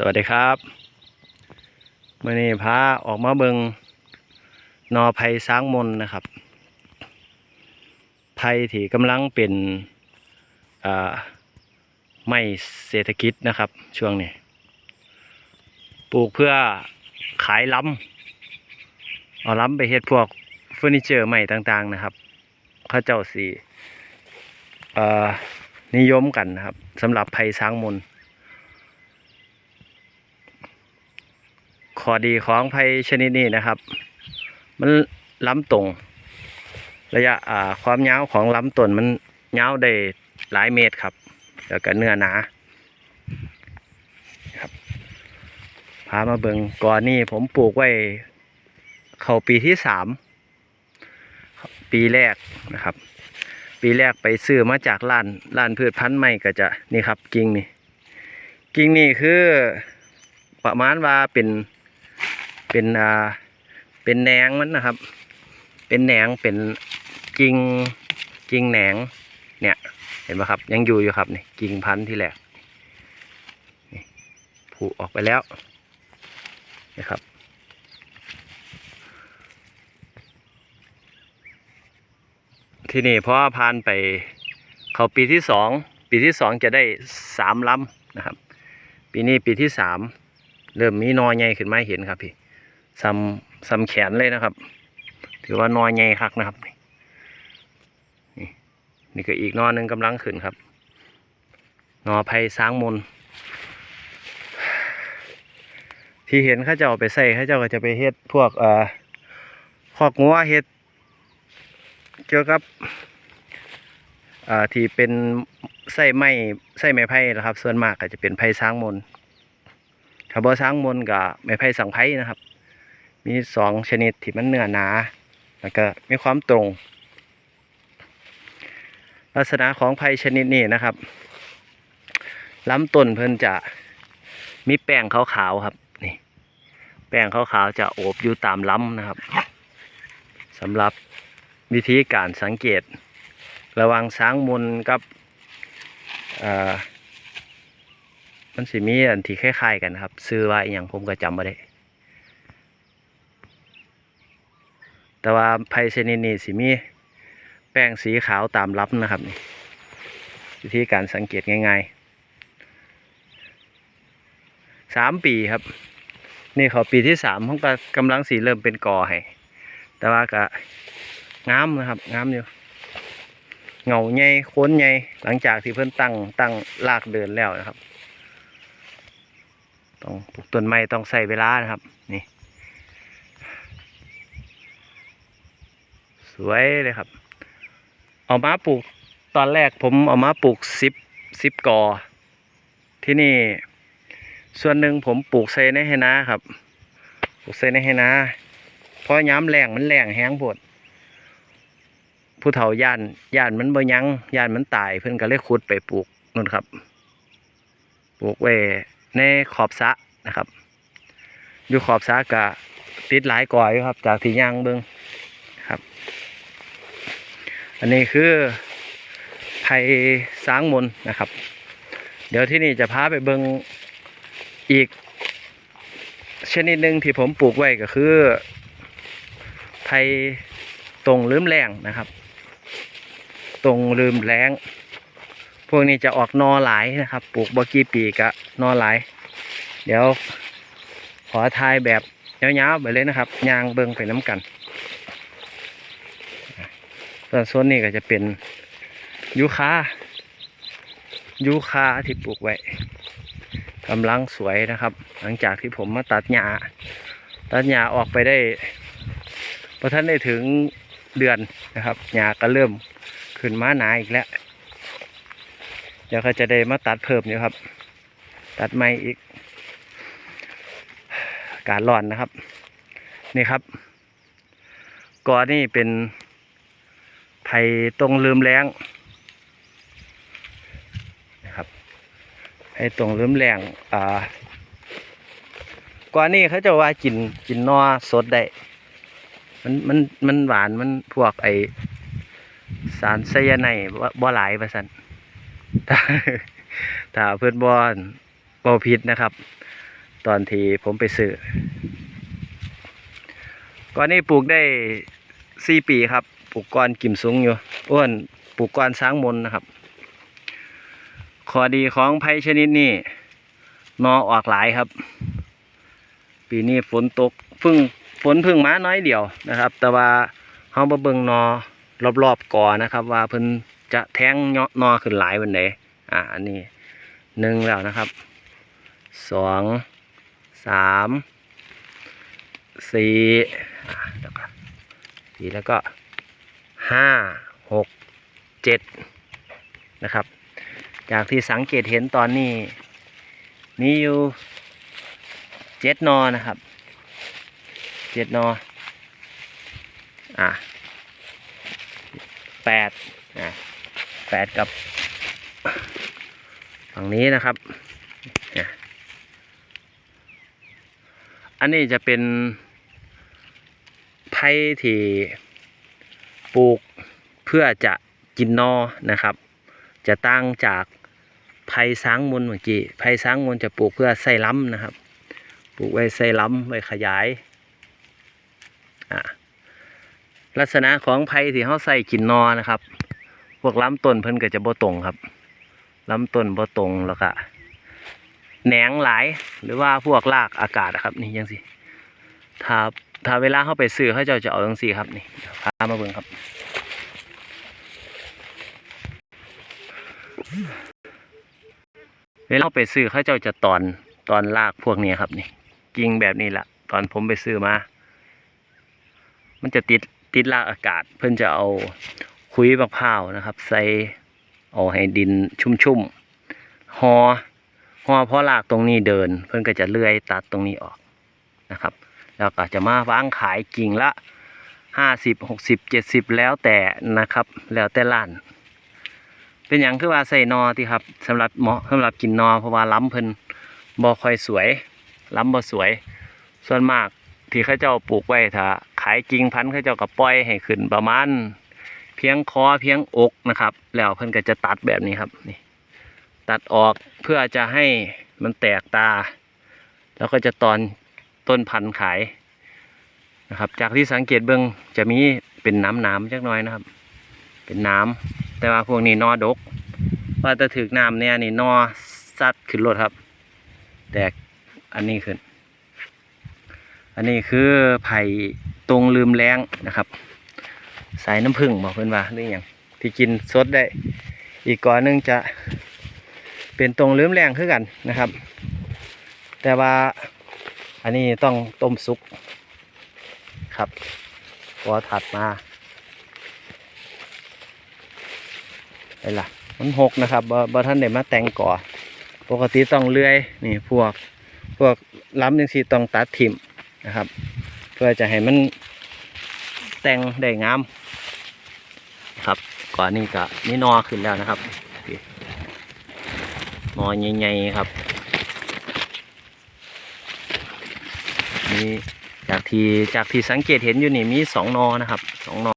สวัสดีครับมื่อนี้พาออกมาเบิงนอไผ่สร้างมนนะครับไผ่ที่กำลังเป็นไม่เศรษฐกิจนะครับ ช่วงนี้ปลูกเพื่อขายล้ำเอาล้ำไปเฮ็ดพวกเฟอร์นิเจอร์ใหม่ต่างๆนะครับเขาเจ้าสี่นิยมกันนะครับสำหรับไผ่สร้างมนต์ ข้อดีของไผ่ชนิดนี้นะครับ มันล้ำตรง ระยะอ่าความยาวของล้ำต้นมันยาวได้หลายเมตรครับ แล้วก็เนื้อหนาครับพามาเบิงก่อนนี่ผมปลูกไว้ เข้าปีที่สามปีแรกนะครับ ปีแรกไปซื้อมาจากร้านร้านพืชพันธุ์ใหม่ก็จะนี่ครับกิ่งนี่กิ่งนี่คือประมาณว่าเป็น เป็นอ่าเป็นแหนงมันนะครับ เป็นแหนงเป็นกิ่งกิ่งแหนง เนี่ย เห็นไหมครับ ยังอยู่อยู่ครับนี่กิ่งพันธุ์ที่แหลกผุออกไปแล้วนะครับที่นี่เพราะว่าผ่านไปเขาปีที่สองปีที่สองจะได้สามลำนะครับ ปีนี้ปีที่สามเริ่มมีนอใหญ่ขึ้นมาให้เห็นครับพี่ ซ้ำซ้ำแขนเลยนะครับ ถือว่านอยใหญ่คักนะครับนี่นี่ก็อีกนอหนึ่งกำลังขึ้นครับ นอไผ่สร้างมน ที่เห็นข้าเจ้าไปใส่ข้าเจ้าก็จะไปเฮ็ดพวกเอ่อคอกงัวเฮ็ดเกี่ยวกับอ่าที่เป็นไส้ไม้ไส้ไม้ไผ่นะครับ ส่วนมากก็จะเป็นไผ่สร้างมนถ้าบ่สร้างมนต์ก็ไม้ไผ่สังไผ่นะครับ มีสองชนิดที่มันเนื้อหนา แล้วก็มีความตรง ลักษณะของไผ่ชนิดนี้นะครับลำต้นเพิ่นจะมีแป้งขาวๆครับนี่แป้งขาวๆจะโอบอยู่ตามลำนะครับสำหรับวิธีการสังเกต ระวังช้างมนกับอ่อมันสิมีอันที่คล้ายๆกันครับ ซื้อไว่าอย่างผมก็จำไม่ได้ แต่ว่าไผ่ชนินีสิมีแป้งสีขาวตามลับนะครับนี่วิธีการสังเกตง่ายๆสามปีครับ นี่เขาปีที่สามผมก็กำลังสีเริ่มเป็นกอให้แต่ว่าก็งามนะครับงามอยู่เงาใหญ่โค้นใหญ่หลังจากที่เพิ่นตั้งตั้งลากเดินแล้วนะครับ ต้องปลูกต้นไม้ต้องใส่เวลานะครับ นี่ วยเลยครับ เอามาปลูกตอนแรกผมเอามาปลูกสิบสิบกอ ที่นี่ ส่วนหนึ่งผมปลูกใส่ในไหนาครับ ปลูกใส่ในไหนาเพราะย้ำแรงมันแรงแห้งโพดผู้เฒ่าย่านย่านมันบ่ยั้งย่านมันตายเพิ่อนก็เลยขุดไปปลูกนู่นครับ ปลูกไว้ในขอบสะนะครับ อยู่ขอบสะก็ติดหลายกออยครับ จากที่ย่างเบิงครับ อันนี้คือไผ่สางมน์นะครับ เดี๋ยวที่นี่จะพาไปเบิงอีก ชนิดหนึ่งที่ผมปลูกไว้ก็คือไผ่ตรงลืมแรงนะครับ ตรงลืมแรงพวกนี้จะออกนอหลายนะครับ ปลูกบกี่ปีกะนอหลาย เดี๋ยวขอทายแบบยาวๆไปเลยนะครับยางเบิงไปน้ำกัน ส่วนโซนนี้ก็จะเป็นยูคายูคาที่ปลูกไว้กำลังสวยนะครับ หลังจากที่ผมมาตัดหญ้าตัดหญ้าออกไปได้พอท่านได้ถึงเดือนนะครับหญ้าก็เริ่มขึ้นมาหนาอีกแล้วเดี๋ยวเขาจะได้มาตัดเพิ่มอยู่ครับ ตัดไม้อีก กาศร้อนนะครับ นี่ครับก่อนนี่เป็น ไผ่ตรงลืมแรงนะครับไผ่ตรงลืมแรงอ่ากว่านี้เขาจะว่ากินกินนอสดได้มันมันมันหวานมันพวกไอสารไซยาไนบ่หลายประสันถ้าถ้าเพื่อนบอนบอพิษนะครับ ตอนที่ผมไปซื้อก่อนนี้ปลูกได้ สี่ปีครับ ปลูกก้อนกิ่มสูงอยู่อ้วนปลูกก้อนช้างมนนะครับ ข้อดีของไผ่ชนิดนี้นอออกหลายครับ ปีนี้ฝนตกพึ่งฝนพึ่งมาน้อยเดียวนะครับ แต่ว่าเฮามาเบิ่งนอรอบๆก่อนะครับ ว่าเพิ่นจะแทงเนาะนอขึ้นหลายวันไหนอ่าอันนี้หนึ่งแล้วนะครับสองสามสี่อ่าแล้วก็ สี่แล้วก็ห้าหกเจ็ดนะครับ จากที่สังเกตเห็นตอนนี้มีอยู่เจ็ดนอนะครับเจ็ดนออะแปดอะแปดกับฝั่งนี้นะครับ อันนี้จะเป็น ไผ่ที่ปลูกเพื่อจะกินนอนะครับ จะตั้งจากไผ่ซางมนเมื่อกี้ไผ่ซางมนจะปลูกเพื่อใส่ล้ำนะครับ ปลูกไว้ใส่ล้ำไว้ขยายอ่าลักษณะของไผ่ที่เขาใส่กินนอนะครับ พวกล้ำต้นเพิ่นก็จะบ่ตรงครับล้ำต้นบ่ตรงแล้วก็แหนงหลายหรือว่าพวกรากอากาศครับนี่ยังสิถ้า ถ้าเวลาเขาไปซื้อเขาเจะจะเอาจังสี่ครับนี่พามาเบิ่งครับ เวลาเราไปซื้อเขาเจ้าจะตอนตอนลากพวกนี้ครับนี่กิ่งแบบนี้แหละตอนผมไปซื้อมา มันจะติดติดลากอากาศ เพื่อนจะเอาคุยมะพร้าวนะครับ ใส่เอาให้ดินชุ่มๆหอหอเพราะลากตรงนี้เดิน เพื่อนก็จะเลื่อยตัดตรงนี้ออกนะครับ แล้วก็จะมาวางขายกิ่งละห้าสิบหกสิบเจ็ดสิบแล้วแต่นะครับ แล้วแต่ร้าน เป็นอย่างคือว่าใส่นอที่ครับสำหรับเหมาะสำหรับกินนอเพราะว่าล้ำเพิ่นบ่ค่อยสวย ล้ำบ่สวย ส่วนมากที่เขาเจ้าปลูกไว้ถ้าขายจริงพันธุ์เขาเจ้าก็ปล่อยให้ขึ้นประมาณเพียงคอเพียงอกนะครับ แล้วเพิ่นก็จะตัดแบบนี้ครับนี่ตัดออกเพื่อจะให้มันแตกตา แล้วก็จะตอน ต้นพันธุ์ขายนะครับ จากที่สังเกตเบื้องจะมีเป็นน้ำน้ำจักน่อยนะครับ เป็นน้ำแต่ว่าพวกนี้นอดก ว่าจะถึกน้ำเนี่ยนี่นอซัดขึ้นรถครับ แตกอันนี้ขึ้น อันนี้คือไผ่ตรงลืมแรงนะครับ สายน้ำผึ้งบอกเพื่อนว่าหรืออย่างที่กินสดได้ อีกก่อนหนึงจะเป็นตรงลืมแรงคือกันนะครับ แต่ว่า อันนี้ต้องต้มซุกครับพอถัดมาไปล่ะ มันหกนะครับบ่บ่ท่านได้มาแต่งก่อ ปกติต้องเลื่อยนี่พวกพวกล้ำจังซี่ต้องตัดทิ่มนะครับ เพื่อจะให้มันแต่งได้งามครับก่อนนี้ก็นี่นอขึ้นแล้วนะครับนี่นอใหญ่ๆครับ นี่จากที่จากที่สังเกตเห็นอยู่นี่มีสองนอนะครับสองนอ